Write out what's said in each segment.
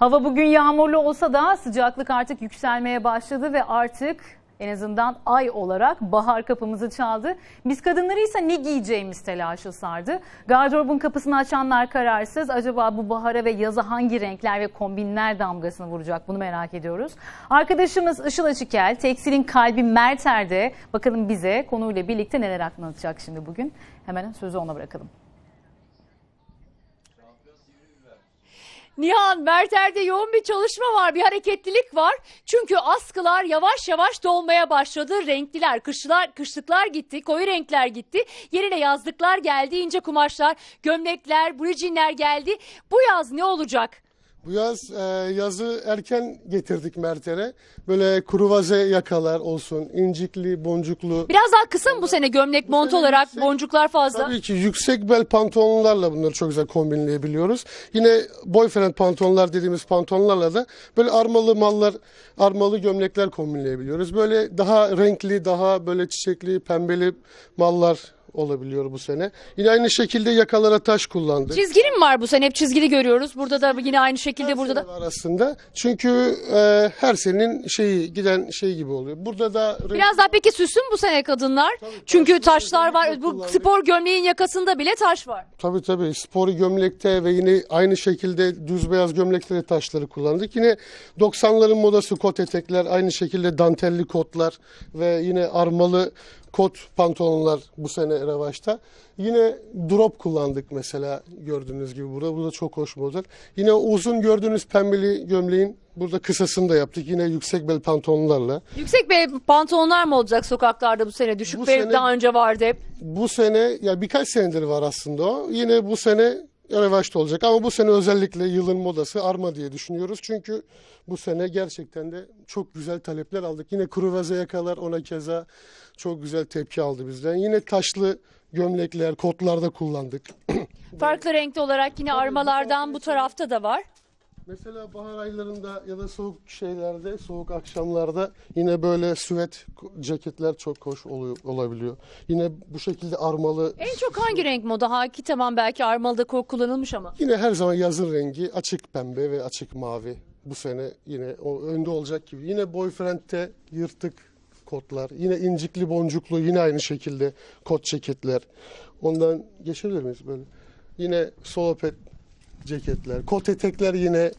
Hava bugün yağmurlu olsa da sıcaklık artık yükselmeye başladı ve artık en azından ay olarak bahar kapımızı çaldı. Biz kadınları ise ne giyeceğimiz telaşı sardı. Gardırobun kapısını açanlar kararsız. Acaba bu bahara ve yaza hangi renkler ve kombinler damgasını vuracak bunu merak ediyoruz. Arkadaşımız Işıl Açıkel, Tekstil'in kalbi Merter'de. Bakalım bize konuyla birlikte neler anlatacak şimdi bugün. Hemen sözü ona bırakalım. Nihan, Merter'de yoğun bir çalışma var, bir hareketlilik var. Çünkü askılar yavaş yavaş dolmaya başladı. Renkliler, kışlar, kışlıklar gitti, koyu renkler gitti. Yerine yazlıklar geldi, ince kumaşlar, gömlekler, blue geldi. Bu yaz ne olacak? Bu yaz e, yazı erken getirdik Merter'e. Böyle kruvaze yakalar olsun, incikli, boncuklu. Biraz daha kısa mı bu sene gömlek, mont sene olarak, yüksek. boncuklar fazla? Tabii ki yüksek bel pantolonlarla bunları çok güzel kombinleyebiliyoruz. Yine boyfriend pantolonlar dediğimiz pantolonlarla da böyle armalı mallar, armalı gömlekler kombinleyebiliyoruz. Böyle daha renkli, daha böyle çiçekli, pembeli mallar olabiliyor bu sene. Yine aynı şekilde yakalara taş kullandık. Çizgili mi var bu sene? Hep çizgili görüyoruz. Burada da yine aynı şekilde Her burada da. aslında. Çünkü e, her senin şeyi giden şey gibi oluyor. Burada da Biraz daha peki süslü mü bu sene kadınlar? Çünkü taşlar var. Bu kullandık. spor gömleğin yakasında bile taş var. Tabii tabii spori gömlekte ve yine aynı şekilde düz beyaz gömlekte de taşları kullandık. Yine 90'ların modası kot etekler, aynı şekilde dantelli kotlar ve yine armalı kot pantolonlar bu sene revaçta. Yine drop kullandık mesela gördüğünüz gibi burada. Bu da çok hoş model. Yine uzun gördüğünüz pembeli gömleğin burada kısasını da yaptık. Yine yüksek bel pantolonlarla. Yüksek bel pantolonlar mı olacak sokaklarda bu sene? Düşük Bu bel sene- daha önce vardı hep. Bu sene ya birkaç senedir var aslında o. Yine bu sene revaçta olacak ama bu sene özellikle yılın modası arma diye düşünüyoruz. Çünkü bu sene gerçekten de çok güzel talepler aldık. Yine kruvaze yakalar ona keza çok güzel tepki aldı bizden. Yine taşlı gömlekler, kotlarda kullandık. Farklı renkli olarak yine armalardan bu tarafta da var. Mesela bahar aylarında ya da soğuk şeylerde, soğuk akşamlarda yine böyle süvet ceketler çok hoş oluyor, olabiliyor. Yine bu şekilde armalı En çok hangi renk moda? Haki tamam belki armalıda ko- kullanılmış ama. Yine her zaman yazın rengi açık pembe ve açık mavi. Bu sene yine o önde olacak gibi. Yine boyfriend'te yırtık kotlar. Yine incikli boncuklu yine aynı şekilde kot ceketler. Ondan geçebilir miyiz böyle? Yine solopet ceketler. Kot etekler yine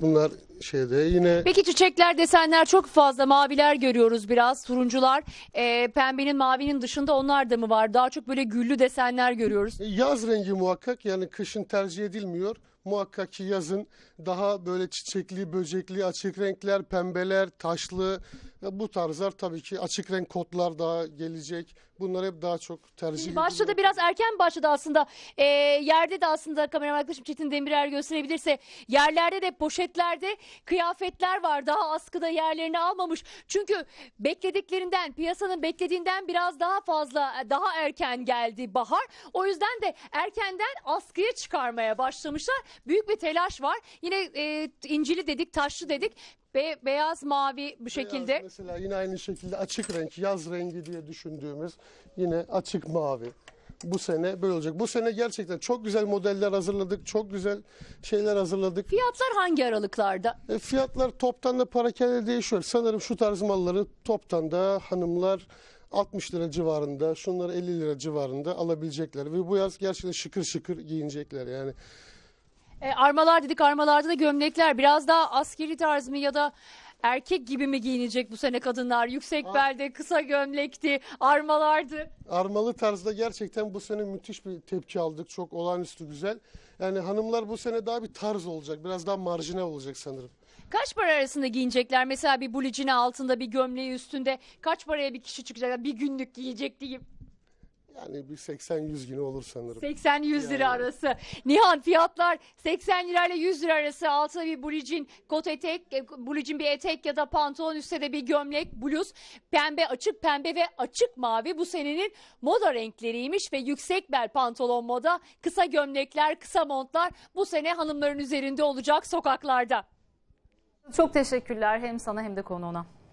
bunlar şeyde. Yine Peki çiçekler, desenler çok fazla. Maviler görüyoruz biraz, turuncular. Ee, pembenin, mavinin dışında onlar da mı var? Daha çok böyle güllü desenler görüyoruz. Yaz rengi muhakkak yani kışın tercih edilmiyor. Muhakkak ki yazın daha böyle çiçekli, böcekli, açık renkler, pembeler, taşlı ve bu tarzlar tabii ki açık renk kotlar daha gelecek. Bunlar hep daha çok tercih ediliyor. Başladı biraz erken başladı aslında. Ee, yerde de aslında kameraman arkadaşım Çetin Demirer gösterebilirse yerlerde de poşetlerde kıyafetler var. Daha askıda yerlerini almamış. Çünkü beklediklerinden piyasanın beklediğinden biraz daha fazla daha erken geldi bahar. O yüzden de erkenden askıya çıkarmaya başlamışlar. Büyük bir telaş var. Yine e, incili dedik taşlı dedik. Be- beyaz mavi bu şekilde. Beyaz mesela yine aynı şekilde açık renk, yaz rengi diye düşündüğümüz yine açık mavi. Bu sene böyle olacak. Bu sene gerçekten çok güzel modeller hazırladık. Çok güzel şeyler hazırladık. Fiyatlar hangi aralıklarda? E, fiyatlar toptan da parakende değişiyor. Sanırım şu tarz malları toptan da hanımlar 60 lira civarında, şunları 50 lira civarında alabilecekler. Ve bu yaz gerçekten şıkır şıkır giyinecekler yani. E, armalar dedik armalarda da gömlekler biraz daha askeri tarz mı ya da erkek gibi mi giyinecek bu sene kadınlar? Yüksek belde, kısa gömlekti, armalardı. Armalı tarzda gerçekten bu sene müthiş bir tepki aldık. Çok olağanüstü güzel. Yani hanımlar bu sene daha bir tarz olacak. Biraz daha marjinal olacak sanırım. Kaç para arasında giyinecekler? Mesela bir bulicine altında bir gömleği üstünde kaç paraya bir kişi çıkacak? Bir günlük giyecek diyeyim. Yani bir 80-100 günü olur sanırım. 80-100 lira arası. Nihan fiyatlar 80 lirayla 100 lira arası. Altına bir bulicin kot etek, e, bulicin bir etek ya da pantolon üstte de bir gömlek, bluz. Pembe, açık pembe ve açık mavi bu senenin moda renkleriymiş ve yüksek bel pantolon moda. Kısa gömlekler, kısa montlar bu sene hanımların üzerinde olacak sokaklarda. Çok teşekkürler hem sana hem de konuğuna.